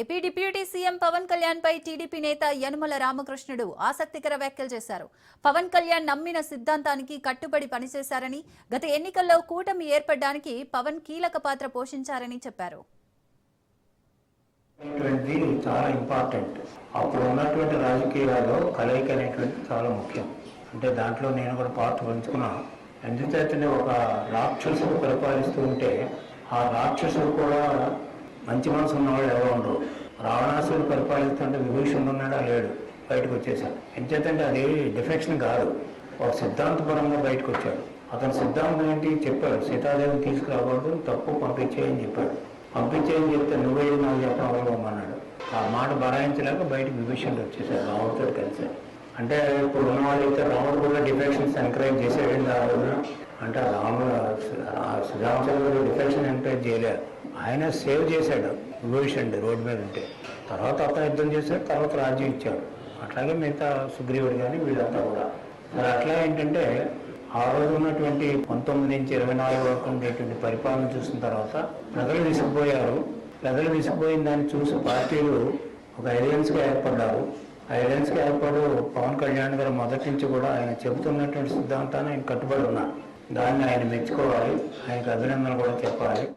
AP deputy CM Pawan Kalyan పై TDP నేత యనుమల రామకృష్ణుడు ఆసక్తికర వ్యాఖ్యలు చేశారు. పవన్ కళ్యాణ్ నమ్మిన సిద్ధాంతానికి కట్టుబడి పనిచేశారని గత ఎన్నికల్లో కూటమి ఏర్పడడానికి పవన్ కీలక పాత్ర పోషించారని చెప్పారు. చాలా ఇంపార్టెంట్ అప్పుడు ఉన్నటువంటి రాజకీయాల్లో కలయిక అనేటువంటిది చాలా ముఖ్యం. అంటే దాంట్లో నేను కూడా పాత్ర పంచుకున్నాను ఎందుచేతనే ఒక రాక్షసుడు పరిపాలిస్తూ ఉంటే ఆ రాక్షసుడు కూడా మంచి మనసు ఉన్నవాళ్ళు ఎవరు ఉండరు. రావణాసుడు పరిపాలిస్తుంటే విభీషణుడు ఉన్నాడా? లేడు. బయటకు వచ్చేసాడు ఎంచేతంటే అది డిఫెక్షన్ కాదు. ఒక సిద్ధాంతపరంగా బయటకు వచ్చాడు. అతని సిద్ధాంతం ఏంటి? చెప్పాడు. సీతాదేవిని తీసుకురాకూడదు తప్పు పంపించేయని చెప్పాడు. పంపించేయని చెప్తే నువ్వే నాకు చెప్పమన్నాడు ఆ మాట బరాయించలేక బయటకు విభీషణుడు వచ్చేసాడు రాముడితో కలిసి అంటే ఇప్పుడు ఉన్నవాళ్ళు అయితే రాముడు కూడా డిఫెక్షన్స్ ఎంకరేజ్ చేసేయండి ఆ రోజున అంటే రాముడు శ్రీరామచంద్రుడు డిఫెక్షన్ ఎంకరేజ్ చేయలేదు. ఆయన సేవ్ చేశాడు విభీషణుడు రోడ్డు మీద ఉంటే. తర్వాత అతను యుద్ధం చేశాడు తర్వాత రాజ్యం ఇచ్చాడు. అట్లాగే మిగతా సుగ్రీవుడు కానీ వీళ్ళంతా కూడా. మరి అట్లా ఏంటంటే ఆ రోజు ఉన్నటువంటి పంతొమ్మిది నుంచి ఇరవై నాలుగు వరకు ఉండేటువంటి పరిపాలన చూసిన తర్వాత ప్రజలు విసిగిపోయారు. ప్రజలు విసిగిపోయిన దాన్ని చూసి పార్టీలు ఒక ఐడియన్స్గా ఏర్పడ్డారు. ఆ ఐడియన్స్గా ఏర్పడు పవన్ కళ్యాణ్ గారు మొదటి నుంచి కూడా ఆయన చెబుతున్నటువంటి సిద్ధాంతాన్ని ఆయన కట్టుబడి ఉన్నారు. దాన్ని ఆయన మెచ్చుకోవాలి ఆయనకు అభినందనలు కూడా చెప్పాలి.